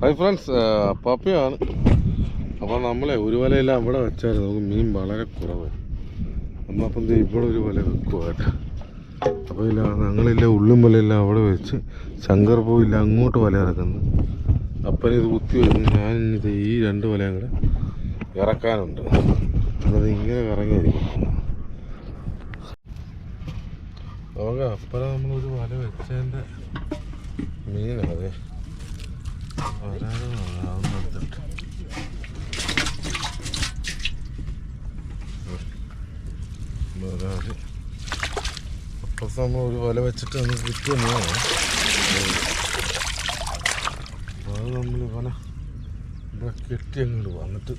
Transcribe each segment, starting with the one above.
Hi friends പപ്പിയാണ്. അപ്പോൾ നമ്മളെ ഒരു വലയില്ല അവിടെ വെച്ചായിരുന്നു. നമുക്ക് മീൻ വളരെ കുറവ്. അന്നപ്പം ഇവിടെ ഒരു വല വെക്കുക കേട്ടോ. അപ്പോൾ ഇല്ല ഞങ്ങളില്ല ഉള്ളും വലയില്ല അവിടെ വെച്ച് ശങ്കർ പോയില്ല അങ്ങോട്ട് വല ഇറക്കുന്നു. അപ്പനെ ഇത് കുത്തി വരുന്നു ഞാൻ ഇത് ഈ രണ്ട് വലയും കൂടെ ഇറക്കാനുണ്ട്. അത് ഇങ്ങനെ ഇറങ്ങിയിരിക്കും നമുക്ക് അപ്പുറം നമ്മളൊരു വല വെച്ചതിന്റെ മീനാണ് വരാനെടുത്തിട്ട് വരാതെ അപ്പുറത്ത് നമ്മൾ ഒരു വല വെച്ചിട്ട് ഒന്ന് കിട്ടിയ തന്നെയാണ് അപ്പോൾ അത് നമ്മൾ വല കെട്ടി അങ്ങോട്ട് വന്നിട്ട്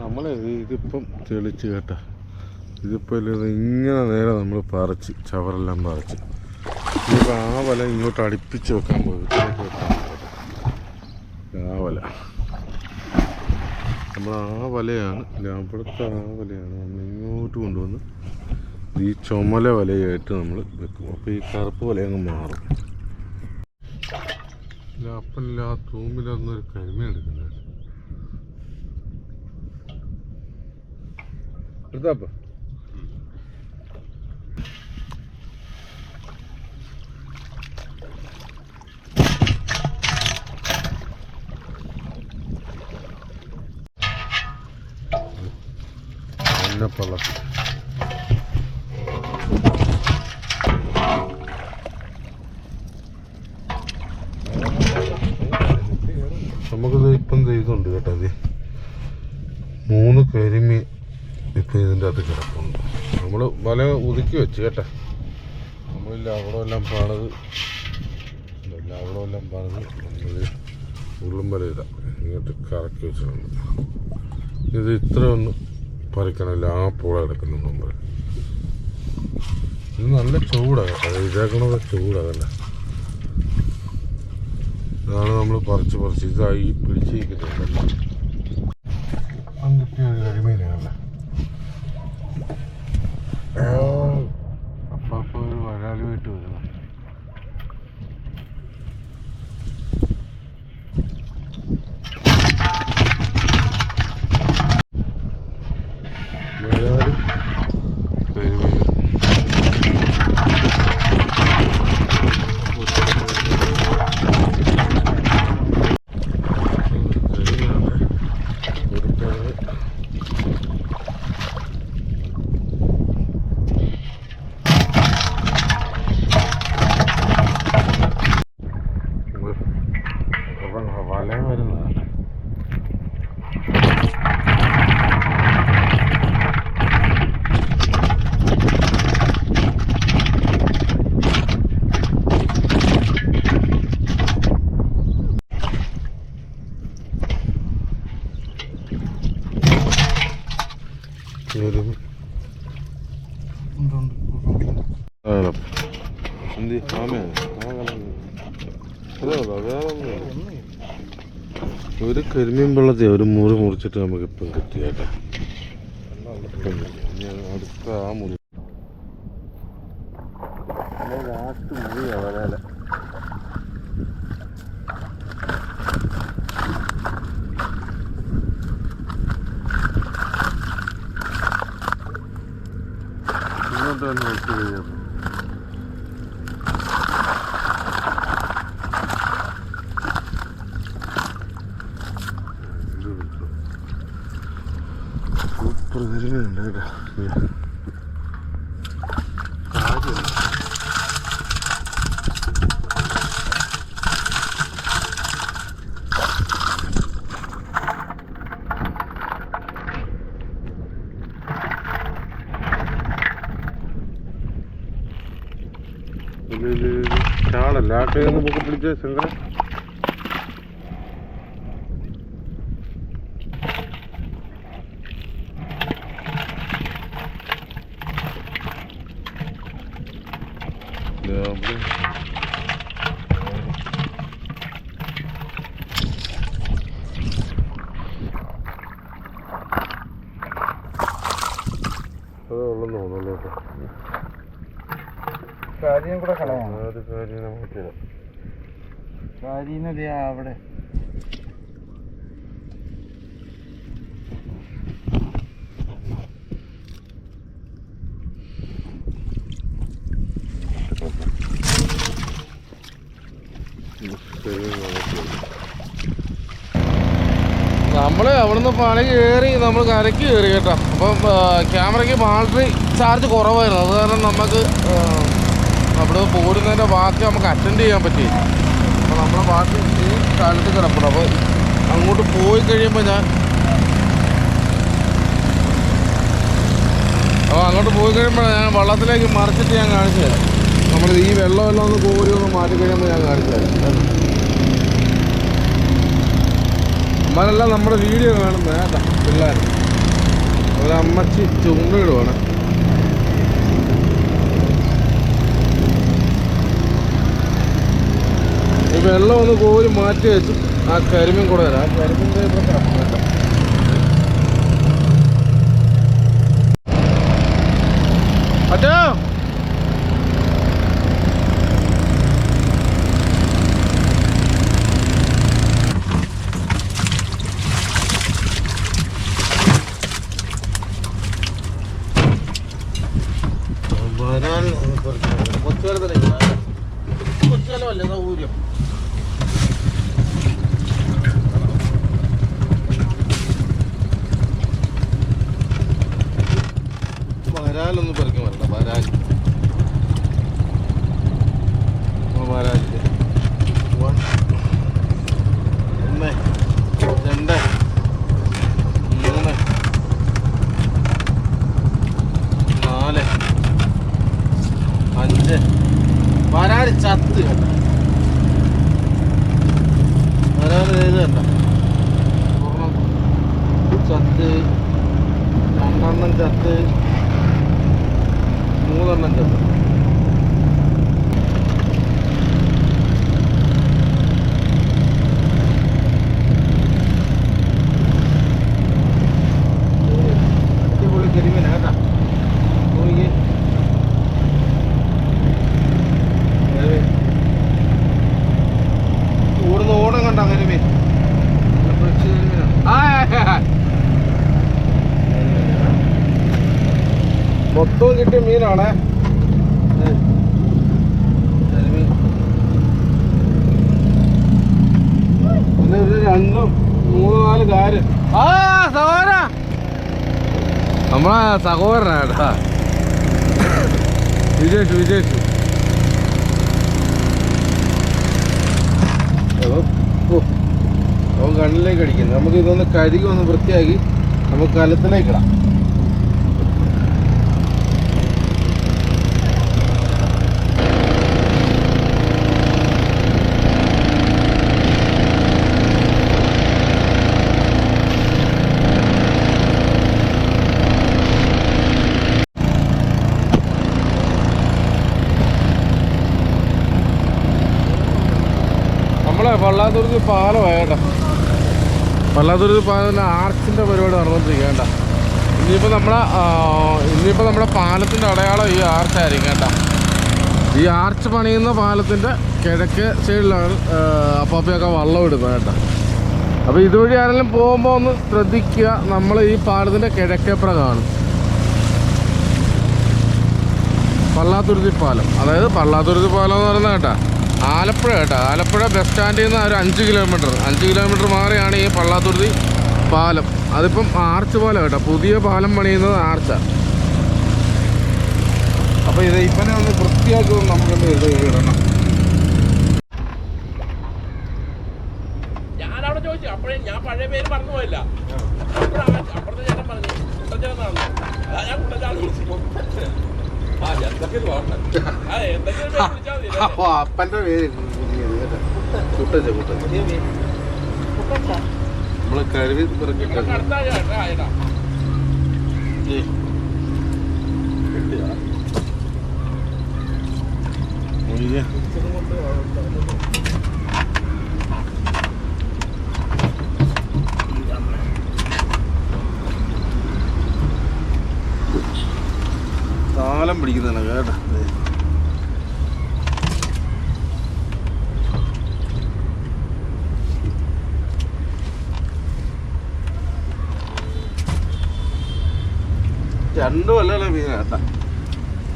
നമ്മൾ ഇതിപ്പം തെളിച്ച് കേട്ടോ. ഇതിപ്പോൾ ഇത് ഇങ്ങനെ നേരെ നമ്മൾ പറിച്ച് ചവറെല്ലാം പറിച്ച്. ഇനിയിപ്പോൾ ആ വല ഇങ്ങോട്ട് അടുപ്പിച്ച് വെക്കാൻ പോകും ആ വല. നമ്മൾ ആ വലയാണ് ലാമ്പടത്തെ ആ വലയാണ് നമ്മൾ ഇങ്ങോട്ട് കൊണ്ടുവന്ന് ഈ ചുമല വലയായിട്ട് നമ്മൾ വെക്കും. അപ്പോൾ ഈ കറുപ്പ് വല അങ്ങ് മാറും. ഇല്ല അപ്പനില്ല ആ തൂമ്പിലൊന്നൊരു കരിമ എടുക്കുന്നത് എടുത്താപ്പ മഞ്ഞപ്പള്ളത്തി നമുക്കിത് ഇപ്പം ചെയ്തുണ്ട് കേട്ടോ ഇത് മൂന്ന് കരിമീൻ ഇപ്പം ഇതിന്റെ അകത്ത് കിടപ്പുണ്ട് നമ്മൾ വല ഒതുക്കി വെച്ച് കേട്ടോ? നമ്മളില്ല അവിടെ എല്ലാം പാടത്. ഇല്ല അവിടെ എല്ലാം പാടത്. നമ്മൾ ഉള്ളും വല ഇടാം. ഇങ്ങോട്ട് കറക്കി വെച്ചിട്ടുണ്ട്. ഇത് ഇത്ര ഒന്ന് പറിക്കണമില്ല ആ പൂള കിടക്കുന്ന മുമ്പ് ഇത് നല്ല ചൂടാണ് കേട്ടോ. ഇതേക്കണത് ചൂടാകല്ല ഇതാണ് നമ്മൾ പറിച്ച് പറിച്ച് ഇതായി പിടിച്ചിരിക്കുന്നുണ്ടല്ലോ കിട്ടിയ ഒരു കരിമീനാണല്ലേ അപ്പൊ അപ്പൊ ഒരു വരാലുമായിട്ട് വരുന്നു വരാൽ കരിമീൻ കരിമീനാണ് ഉരുക്കാണ് വലയം വരുന്നതാണ് കേറും എന്ത് ആമയാണ് ഒരു കരിമീൻ ഒരു മുറി മുറിച്ചിട്ട് നമുക്ക് ഇപ്പം കിട്ടിയേട്ടാ അടുത്ത ആ മുറി എല്ലാട്ടെയൊന്ന് പൊക്കി പിടിച്ച് ശങ്കരൻ ഉള്ളെന്ന് തോന്നുന്നു കേട്ടോ കാര്യം കൂടെ കളയാം. ആ ഒരു കാര്യം നമുക്ക് കാര്യം അവിടെ. നമ്മൾ അവിടുന്ന് പണി കയറി നമ്മൾ കരക്ക് കയറി കേട്ടോ. അപ്പം ക്യാമറയ്ക്ക് ബാറ്ററി ചാർജ് കുറവായിരുന്നു. അത് കാരണം നമുക്ക് അവിടെ പോരുന്നതിന്റെ ബാക്കി നമുക്ക് അറ്റൻഡ് ചെയ്യാൻ പറ്റി. അപ്പോൾ നമ്മുടെ ബാക്കി ഈ കാലത്ത് കിടപ്പണം അപ്പോൾ അങ്ങോട്ട് പോയി കഴിയുമ്പോൾ ഞാൻ അപ്പോൾ അങ്ങോട്ട് പോയി കഴിയുമ്പോൾ ഞാൻ വള്ളത്തിലേക്ക് മറിച്ചിട്ട് ഞാൻ കാണിച്ചു തരാം. നമ്മൾ ഈ വെള്ളമെല്ലാം ഒന്ന് കോരി ഒന്ന് മാറ്റി കഴിയുമ്പോൾ ഞാൻ കാണിച്ചു തരാം. അമ്മനെല്ലാം നമ്മുടെ വീഡിയോ കാണുന്നത് പിള്ളേർ അവരമ്മച്ചി ചുണ്ടിടുവാണ് ഈ വെള്ളം ഒന്ന് കോരി മാറ്റി വെച്ചു. ആ കരിമീൻ കൂടെ വരാം ആ കരിമീന്റെ ഇവിടെ വരാൻ കുറച്ച് അച്ഛാ വരാൻ കൊച്ചുകാലത്തല്ലേ കൊച്ചുകാലമല്ലേ സൗകര്യം. വരാലൊന്ന് പറിക്കാൻ വരണം വരാൽ വരാലില്ലേ ഒന്ന് രണ്ട് മൂന്ന് നാല് അഞ്ച് വരാൽ ചത്ത് കേട്ടോ വരാൽ ഇത് കണ്ട? ഒരെണ്ണം ചത്ത് രണ്ടെണ്ണം ചത്ത് മൂന്നെണ്ണം ചത്ത്. മൊത്തം കിട്ടിയ മീനാണേ. പിന്നെ ഒരു രണ്ടും മൂന്ന് നാല് കാര്. ആ സഹോദര. നമ്മളെ സഹോദരനാട്ടാ വിജയിച്ചു വിജയിച്ചു അവൻ കണ്ണിലേക്ക് അടിക്കുന്നു. നമുക്ക് ഇതൊന്ന് കരുകി ഒന്ന് വൃത്തിയാക്കി നമുക്ക് കലത്തിലേക്ക് ഇടാം നമ്മളെ പള്ളാത്തുരുത്തി പാലം വേണ്ട പാലം തന്നെ ആർച്ചിന്റെ പരിപാടി നടന്നുകൊണ്ടിരിക്കേണ്ട ഇനിയിപ്പോൾ നമ്മുടെ ഇനിയിപ്പോൾ നമ്മുടെ പാലത്തിന്റെ അടയാളം ഈ ആർച്ചായിരിക്കും കേട്ടോ. ഈ ആർച്ച് പണിയുന്ന പാലത്തിന്റെ കിഴക്ക് സൈഡിലാണ് അപ്പാപ്പയൊക്കെ വള്ളം ഇടുന്നത് കേട്ടോ. അപ്പോൾ ഇതുവഴി ആരെങ്കിലും പോകുമ്പോൾ ഒന്ന് ശ്രദ്ധിക്കുക നമ്മൾ ഈ പാലത്തിന്റെ കിഴക്കേപ്പുറം കാണും പള്ളാത്തുരുത്തി പാലം. അതായത് പള്ളാത്തുരുത്തി പാലം എന്ന് പറയുന്നത് കേട്ടോ. ആലപ്പുഴ കേട്ടോ. ആലപ്പുഴ ബസ് സ്റ്റാൻഡിൽ നിന്ന് ഒരു അഞ്ച് കിലോമീറ്റർ അഞ്ച് കിലോമീറ്റർ മാറിയാണ് ഈ പള്ളാത്തുരുതി പാലം. അതിപ്പം ആർച്ച് പാലം കേട്ടോ. പുതിയ പാലം പണിയുന്നത് ആർച്ചാണ് അപ്പോൾ ഇത് ഇപ്പനെ ഒന്ന് വൃത്തിയാക്കി നമുക്ക് നമുക്കൊന്ന് ഇത് ഇടണം. ഞാൻ അവിടെ ചോദിച്ചു. അപ്പോഴേ ഞാൻ പഴയ പേര് പറഞ്ഞു പോയില്ല. അപ്പുറത്തെ ചേട്ടൻ പറഞ്ഞു. അതാ ഞാൻ കുട്ടച്ചാന്ന് വിളിച്ചു ആ അപ്പന്റെ പേര് കുട്ടച്ച കുട്ടച്ച. നമ്മൾ കരുവി ഇവിടെ പിറക്കിട്ട് ആഴ്ച പിടിക്കുന്നതാണ് കേട്ടോ. രണ്ടു കൊല്ലല്ലേ മീൻ കേട്ടാ.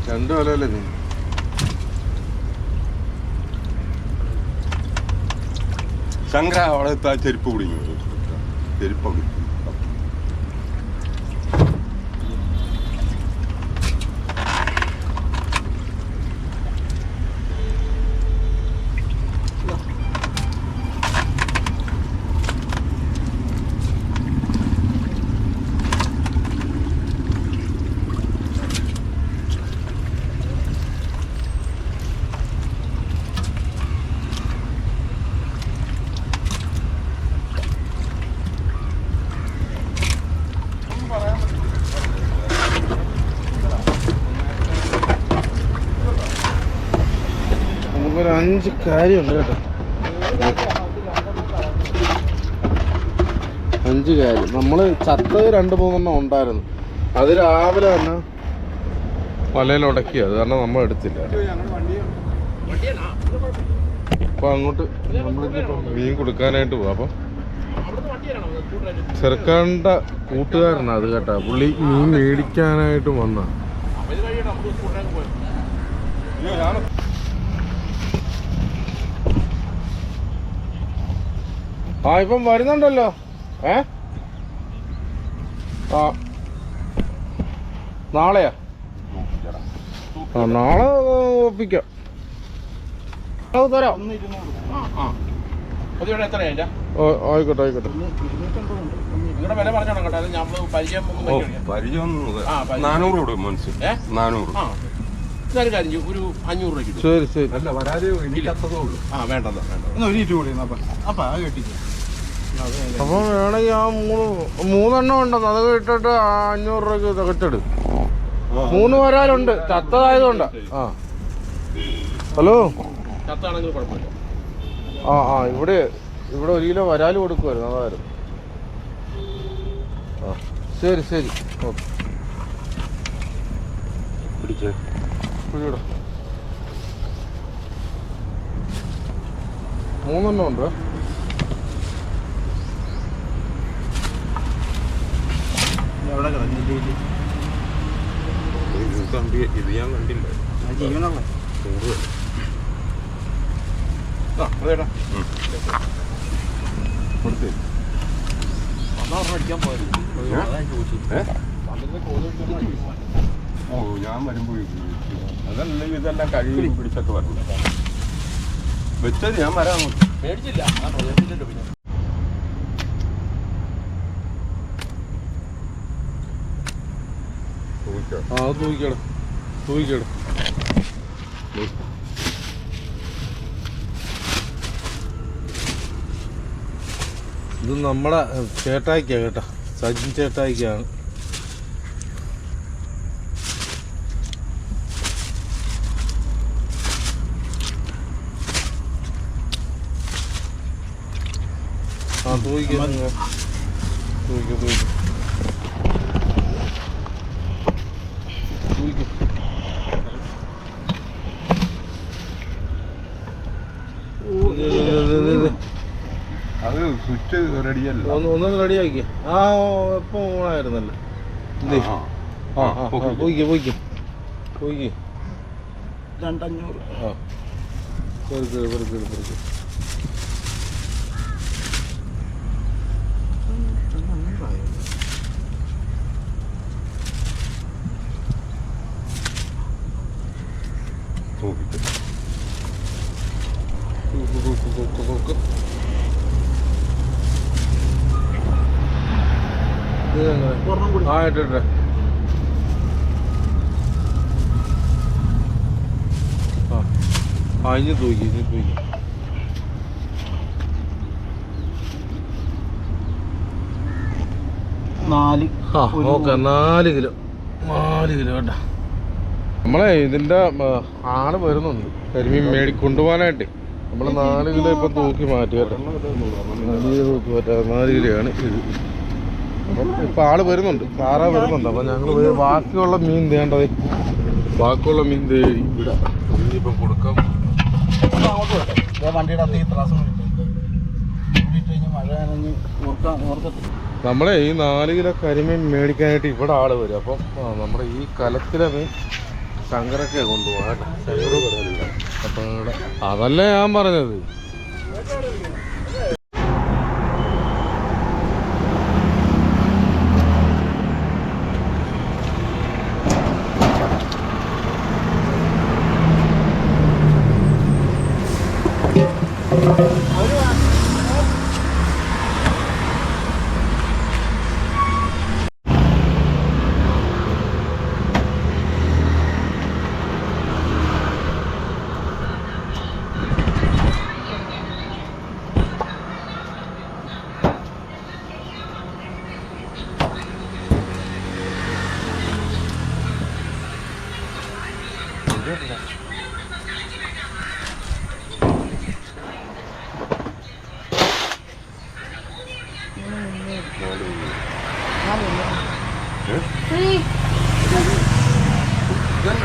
രണ്ട് കൊല്ലല്ലേ മീൻ. ശങ്കര അവിടെ എത്താ ചെരുപ്പ് പിടിക്കും ചെരുപ്പ് അവിടെ നമുക്കൊരു അഞ്ച് കാര്യമുണ്ട് കേട്ടോ. അഞ്ച് കാര്യം. നമ്മൾ ചത്ത രണ്ട് മൂന്നെണ്ണം ഉണ്ടായിരുന്നു. അത് രാവിലെ തന്നെ വലയിൽ അത് കാരണം നമ്മൾ എടുത്തില്ല. അപ്പൊ അങ്ങോട്ട് നമ്മളിപ്പോ മീൻ കൊടുക്കാനായിട്ട് പോവാ. അപ്പൊ ചെറുക്കാണ്ട കൂട്ടുകാരനാ അത് കേട്ടാ. പുള്ളി മീൻ മേടിക്കാനായിട്ട് വന്ന അവർ കഴിയണം നമുക്ക് കൂടുതലായിട്ട് പോയത് ആ ഇപ്പം വരുന്നുണ്ടല്ലോ. ഏ? ആ. നാളെയാ? ആ നാളെ ഒപ്പിക്കാം. അത് തരാം. ആയിക്കോട്ടെ ആയിക്കോട്ടെ. നാനൂറ് കൊടുക്കും മനസ്സിൽ? നാനൂറ് ഒരു അഞ്ഞൂറ് രൂപ ശരി ശരി. അല്ല വരാതെ ആ വേണ്ടത് വേണ്ടത് ഒരു ഇരുപത് കൂടി അപ്പൊ അത് കെട്ടിക്കോ അപ്പം വേണമെങ്കിൽ ആ മൂന്ന് മൂന്നെണ്ണം ഉണ്ടെന്ന് അത് ഇട്ടിട്ട് അഞ്ഞൂറ് രൂപയ്ക്ക് തികച്ചെടുക്കും മൂന്ന് വരാലുണ്ട്. ചത്തതായതുകൊണ്ട്. ആ. ഹലോ? ആ ആ ഇവിടെ ഇവിടെ ഒരു കിലോ വരാൽ കൊടുക്കുമായിരുന്നു അതായിരുന്നു. ആ ശരി ശരി. ഓക്കെ. പിടിച്ചേ. മൂന്നെണ്ണം ഉണ്ട്. എവിടെ ഇത് ഞാൻ കണ്ടില്ല. ജീവനുള്ള അതേടാ കൊടുത്തേ. അടിക്കാൻ പോയത്. ഓ ഞാൻ വരുമ്പോ അതല്ല ഇതെല്ലാം കഴിയും പിടിച്ചൊക്കെ വരണം. വെച്ചത് ഞാൻ വരാൻ പേടിച്ചില്ല ഞാൻ പ്രദേശത്തിന്റെ പിന്നെ. ആ ഇത് നമ്മുടെ ചേട്ടായിക്കാ കേട്ടോ. സജിൻ ചേട്ടായിക്കാണ്. ആ തൂക്കിക്ക തൂക്കിക്ക തൂക്കിക്ക ഇത് ഇത് ഇത് ഇത് ഇത്. അത് സ്വിച്ച് റെഡിയല്ല ഒന്ന് ഒന്നും റെഡിയാക്കി ആ ഇപ്പൊ ഓണായിരുന്നല്ലോ ഇത് ആ, ആ ആ. പോയിക്ക് പോയിക്ക് പോയിക്ക് രണ്ടഞ്ഞൂറ്. ആ. പെറുക്ക് പെറുക്ക് പെറുക്ക് നോക്കിട്ട് തൂക്ക് തൂക്ക് തൂക്ക് തൂക്ക് ഇത് എങ്ങനെ ഒരെണ്ണം കൂടി ആ ഇട്ടിട്ട് ആ ആ ഇനി തൂക്കി ഇനി തൂക്കി. നാല്. ആ ഓക്കെ നാല് കിലോ. നാല് കിലോ കേട്ടോ നമ്മളെ ഇതിന്റെ ആൾ വരുന്നുണ്ട്. കരിമീൻ മേടി കൊണ്ടുപോകാനായിട്ട് നമ്മൾ നാല് കിലോ ഇപ്പം തൂക്കി മാറ്റി കേട്ടോ നാല് കിലോ തൂക്കി മാറ്റാ നാല് കിലോയാണ് ഇത്. ഇപ്പം ആൾ വരുന്നുണ്ട്. കാറ വരുന്നുണ്ട്. അപ്പം ഞങ്ങൾ ബാക്കിയുള്ള മീൻ തേണ്ടത് ബാക്കിയുള്ള മീൻ ദേ ഇവിടെ. ഇനിയിപ്പം കൊടുക്കാം. വണ്ടിയുടെ അകത്ത് ഈ ത്രാസം കൂടി ഇട്ട് കഴിഞ്ഞാൽ മഴ നനഞ്ഞ് ഓർക്കാൻ ഓർക്കത്തില്ല നമ്മളെ ഈ നാല് കിലോ കരിമീൻ മേടിക്കാനായിട്ട് ഇവിടെ ആൾ വരും. അപ്പം നമ്മുടെ ഈ കലത്തിലെ മീൻ ശങ്കരൊക്കെ കൊണ്ടുപോകാം അപ്പം അതല്ലേ ഞാൻ പറഞ്ഞത്.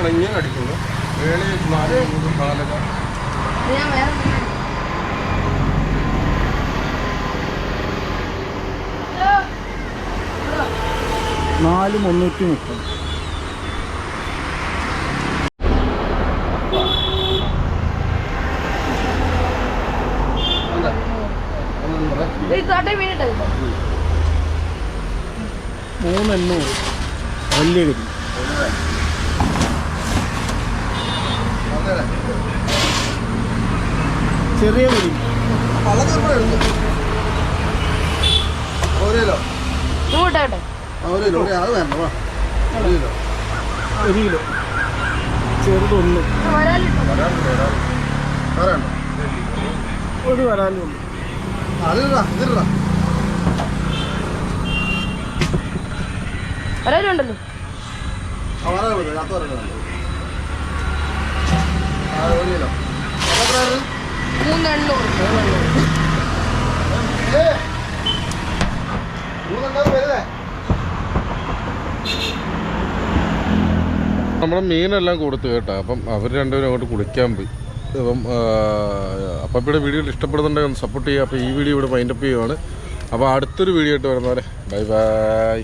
ഇങ്ങനെ അടിക്കുന്നു വേളി നാല് മൂന്ന് നാലര. ഞാൻ വേറെ എന്തെങ്കിലും നാല് മുന്നൂറ്റി മുപ്പത്. ഈ തോട്ടെ ചെറിയ ഇങ്ങോട്ടെ ഒരു കിലോ. ചെറുതൊന്ന്. ഒരു വരാലും മൂന്ന് എണ്ണൂറ് നമ്മുടെ മീനെല്ലാം കൊടുത്തു കേട്ടോ. അപ്പം അവർ രണ്ടുപേരും അങ്ങോട്ട് കുളിക്കാൻ പോയി. അപ്പം അപ്പം ഇവിടെ വീഡിയോ ഇഷ്ടപ്പെടുന്നുണ്ടെങ്കിൽ സപ്പോർട്ട് ചെയ്യുക. അപ്പോൾ ഈ വീഡിയോ ഇവിടെ മൈൻഡപ്പ് ചെയ്യുവാണ്. അപ്പോൾ അടുത്തൊരു വീഡിയോ ആയിട്ട് വരുന്നവരെ ബൈ ബൈ